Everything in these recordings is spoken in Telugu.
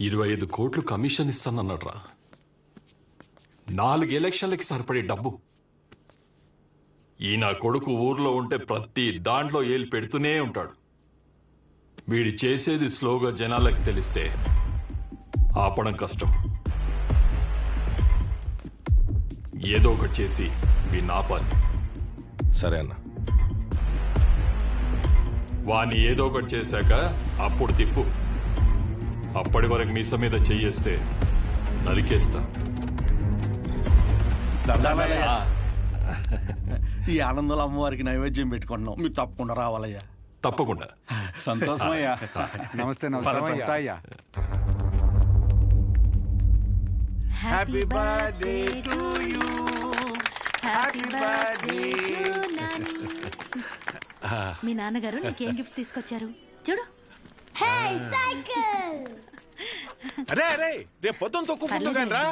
ఇరవై ఐదు కోట్లు కమిషన్ ఇస్తానన్నాడ్రా. నాలుగు ఎలక్షన్లకి సరిపడే డబ్బు. ఈ నా కొడుకు ఊర్లో ఉంటే ప్రతి దాంట్లో ఏలు పెడుతూనే ఉంటాడు. వీడి చేసేది స్లోగా జనాలకు తెలిస్తే ఆపడం కష్టం. ఏదో ఒకటి చేసి వీడిని ఆపాలి సరే అన్న. వాణ్ణి ఏదో ఒకటి చేశాక అప్పుడు తిప్పు. అప్పటి వరకు మీస మీద చెయ్యేస్తే నరికేస్తా దండాలయ్యా ఈ ఆనందంలో అమ్మవారికి నైవేద్యం పెట్టుకుంటున్నాం. మీరు తప్పకుండా రావాలయ్యా. తప్పకుండా. సంతోషమయ్యా. నమస్తే నమస్కారం పద, పద. అయ్యా happy birthday to you happy birthday మీ నాన్నగారు నీకేం గిఫ్ట్ తీసుకొచ్చారు? చూడు. అరే అరే రేపు పొద్దున్న తొక్కుందు కానీ రా.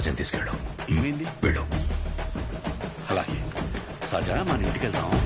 సహజం తీసుకెళ్ళడం ఏమైంది? వెళ్ళు. అలాగే. సజా మన ఇంటికి వెళ్దాం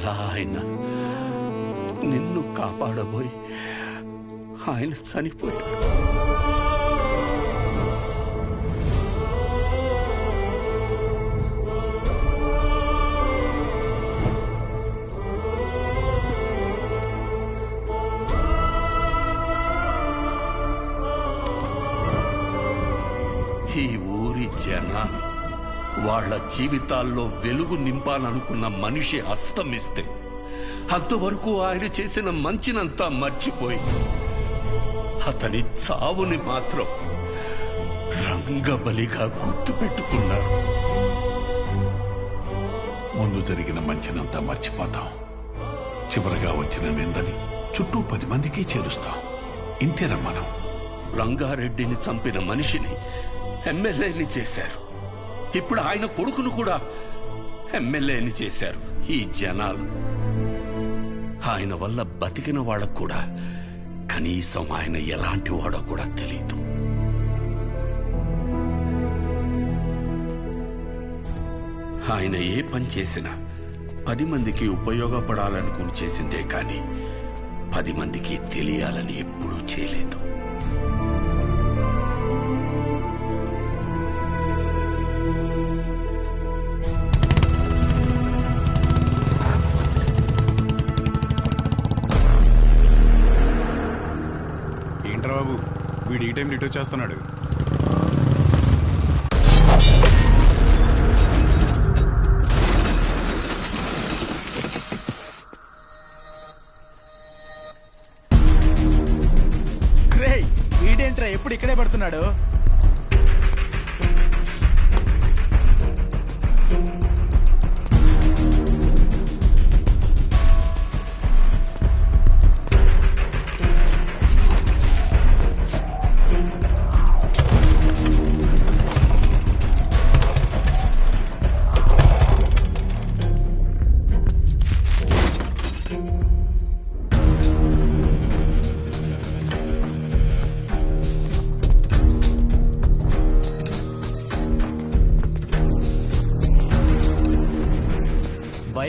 అలా ఆయన. నిన్ను కాపాడబోయి ఆయన చనిపోయాడు. ఈ ఊరి జనాలు వాళ్ళ జీవితాల్లో వెలుగు నింపాలనుకున్న మనిషి అస్తమిస్తే అంతవరకు ఆయన చేసిన మంచినంతా మర్చిపోయి అతని చావుని మాత్రం రంగబలిగా గుర్తుపెట్టుకున్నారు. ముందు జరిగిన మంచినంతా మర్చిపోతాం. చివరగా వచ్చిన నిందని చుట్టూ పది మందికి చేరుస్తాం. ఇంతేనా మనం? రంగారెడ్డిని చంపిన మనిషిని ఎమ్మెల్యేని చేశారు. ఇప్పుడు ఆయన కొడుకును కూడా ఎమ్మెల్యేని చేశారు. ఈ జనాలు. ఆయన వల్ల బతికిన వాళ్ళకు కూడా కనీసం ఆయన ఎలాంటి వాడో కూడా తెలియదు ఆయన ఏ పని చేసినా పది మందికి ఉపయోగపడాలనుకుని చేసిందే కానీ పది మందికి తెలియాలని ఎప్పుడూ చేయలేదు. ఏంట్రా బాబు వీడు ఈ టైం ఇటు వచ్చేస్తున్నాడు వీడేంట్రా ఎప్పుడు ఇక్కడే పడుతున్నాడు?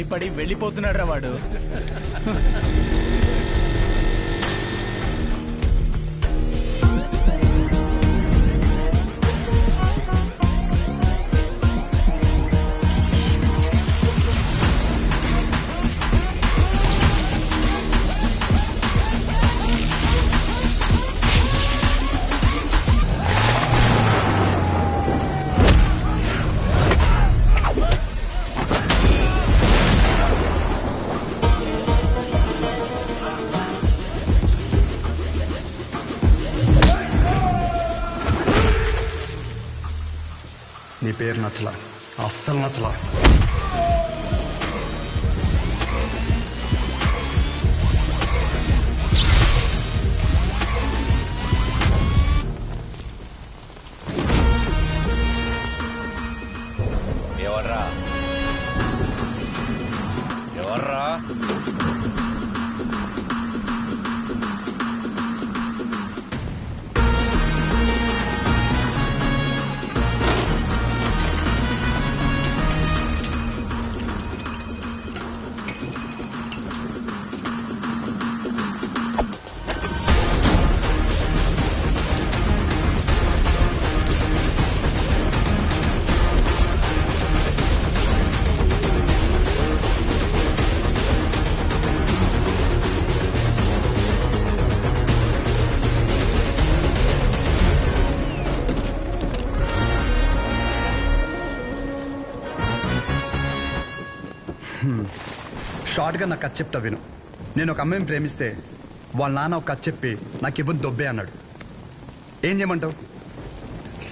భయపడి వెళ్ళిపోతున్నాడ్రా వాడు. పేరు నచ్చల. అస్సలు నచ్చల. ఎవర్రా ఎవర్రా షార్ట్గా నాకు కథ చెప్తా విను. నేను ఒక అమ్మాయిని ప్రేమిస్తే వాళ్ళ నాన్న ఒక కథ చెప్పి నాకు ఇవ్వని దొబ్బే అన్నాడు. ఏం చేయమంటావు?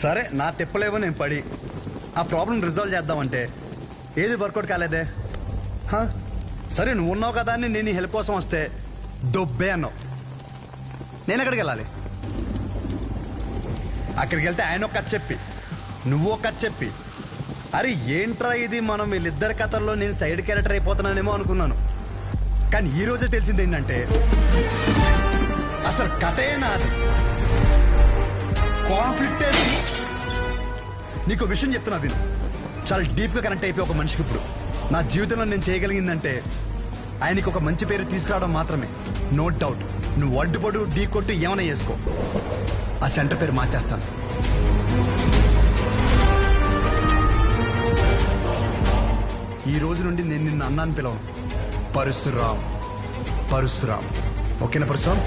సరే నా తిప్పలేవో నేను పడి ఆ ప్రాబ్లం రిజాల్వ్ చేద్దామంటే ఏది వర్కౌట్ కాలేదే? సరే నువ్వు ఉన్నావు కదా అని నేను హెల్ప్ కోసం వస్తే దొబ్బే అన్నావు. నేను ఎక్కడికి వెళ్ళాలి? అక్కడికి వెళ్తే ఆయన ఒక కథ చెప్పి నువ్వు ఒక కథ చెప్పి అరే ఏంట్రా ఇది? మనం వీళ్ళిద్దరి కథల్లో నేను సైడ్ క్యారెక్టర్ అయిపోతున్నానేమో అనుకున్నాను. కానీ ఈ రోజే తెలిసింది ఏంటంటే అసలు కథే నాది. కాన్ఫ్లిక్ట్ నీకు విషయం చెప్తున్నా విను. చాలా డీప్గా కనెక్ట్ అయిపోయి ఒక మనిషికి ఇప్పుడు. నా జీవితంలో నేను చేయగలిగిందంటే ఆయనకి ఒక మంచి పేరు తీసుకురావడం మాత్రమే. నో డౌట్ నువ్వు అడ్డుపడు ఢీ కొట్టు ఏమైనా చేసుకో. ఆ సెంటర్ పేరు మార్చేస్తాను. ఈ రోజు నుండి నేను నిన్ను అన్నాను పిలవను. పరశురామ్ పరశురామ్ ఓకేనా పరశురామ్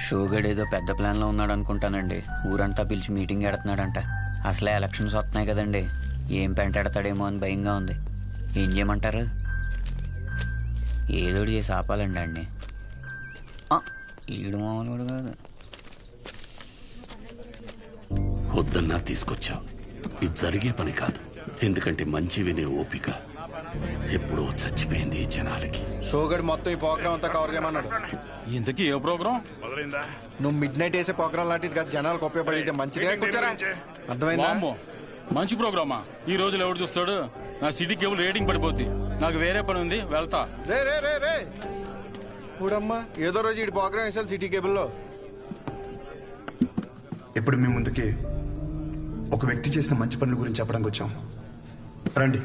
షోగడ్ ఏదో పెద్ద ప్లాన్లో ఉన్నాడు అనుకుంటానండి. ఊరంతా పిలిచి మీటింగ్ ఎడుతున్నాడంట అసలే ఎలక్షన్స్ వస్తున్నాయి కదండి. ఏం పెంటాడతాడేమో అని భయంగా ఉంది. ఏం చేయమంటారు? ఏదోటి చేసి ఆపాలండి అండి ఈడు మామూలు కాదు. వద్దన్నా తీసుకొచ్చావు. ఇది జరిగే పని కాదు. ఎందుకంటే మంచి వినే ఓపిక ఎప్పుడో చచ్చిపోయింది ఈ జనాలకి. షోగడ్ మొత్తం ఈ ప్రోగ్రామ్ అంతా కవర్ చేయమన్నాడు. ఇంతకీ ఏ ప్రోగ్రామ్ నువ్వు మిడ్ నైట్ వేసే ప్రోగ్రామ్ లాంటిది కాదు జనాలకు ఉపయోగపడితే మంచిదే. కూర్చోరా. అర్థమైందా? వామ్మో మంచి ప్రోగ్రామా ఈ రోజులు ఎవడు చూస్తాడు? నా సిటీ కేబుల్ రేటింగ్ పడిపోద్ది. నాకు వేరే పని ఉంది వెళ్తా. రే రే రే రే. చూడమ్మా ఏదో రోజు ఈ ప్రోగ్రామ్ వేసాలి సిటీ కేబుల్లో. ఇప్పుడు మీ ముందుకి ఒక వ్యక్తి చేసిన మంచి పనుల గురించి చెప్పడానికి వచ్చాం. రండి.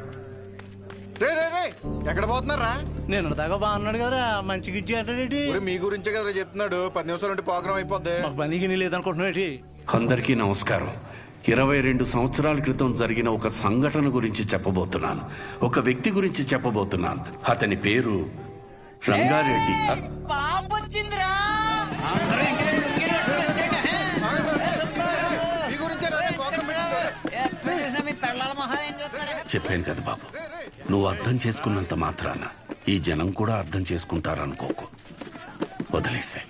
రే రే రే ఎక్కడ పోతున్నారా? నేను దాకా బాగున్నాడు కదా మంచి గిచ్చి అంటాడేటి ఒరే, మీ గురించే కదా చెప్తున్నాడు. పది నిమిషాలు ఉంటే ప్రోగ్రామ్ అయిపోద్ది. మాకు పనికి లేదనుకుంటున్నాడు అందరికీ నమస్కారం. ఇరవై రెండు సంవత్సరాల క్రితం జరిగిన ఒక సంఘటన గురించి చెప్పబోతున్నాను. ఒక వ్యక్తి గురించి చెప్పబోతున్నాను. అతని పేరు రంగారెడ్డి. మీ గురించే రా, ప్రోగ్రామ్ పెట్టింది. చెప్పాను కదా బాబు. నువ్వు అర్థం చేసుకున్నంత మాత్రాన ఈ జనం కూడా అర్థం చేసుకుంటారనుకోకు. వదిలేసాయి.